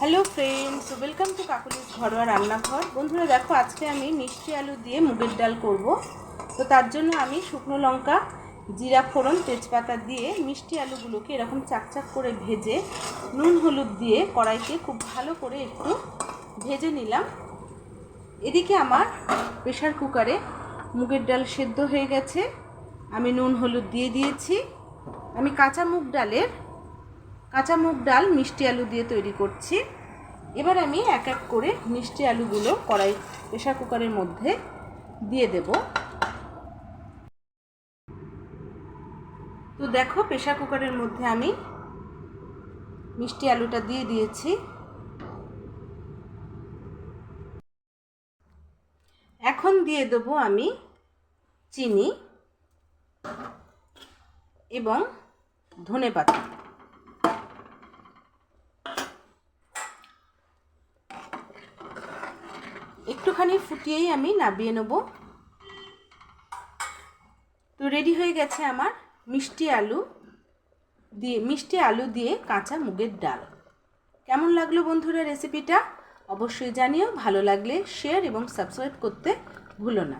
Hello friends welcome to Kakuli's ঘরোয়া রান্নাঘর। বন্ধুরা, দেখো, আজকে আমি মিষ্টি আলু দিয়ে মুগের ডাল করব। তো, তার জন্য আমি শুকনো লঙ্কা, জিরা ফোড়ন, তেজপাতা দিয়ে মিষ্টি আলুগুলোকে এরকম চাকচাক করে ভেজে, নুন হলুদ দিয়ে কড়াইতে খুব ভালো করে একটু ভেজে নিলাম। এদিকে আমার প্রেশার কুকারে মুগের ডাল সেদ্ধ হয়ে গেছে। আমি নুন হলুদ দিয়ে দিয়েছি। আমি কাঁচা মুগ ডালের কাঁচা মুগ ডাল মিষ্টি আলু দিয়ে তৈরি করছি। এবার আমি এক এক করে মিষ্টি আলুগুলো কড়াই প্রেশার কুকারের মধ্যে দিয়ে দেব। তো দেখো প্রেশার কুকারের মধ্যে আমি মিষ্টি আলুটা দিয়ে দিয়েছি। এখন দিয়ে দেবো আমি চিনি এবং ধনে পাতা একটুখানি ফুটিয়েই আমি নাবিয়ে নেব। তো রেডি হয়ে গেছে আমার মিষ্টি আলু দিয়ে, মিষ্টি আলু দিয়ে কাঁচা মুগের ডাল। কেমন লাগল বন্ধুরা রেসিপিটা? অবশ্যই জানিও, ভালো লাগলে শেয়ার এবং সাবস্ক্রাইব করতে ভুলো না।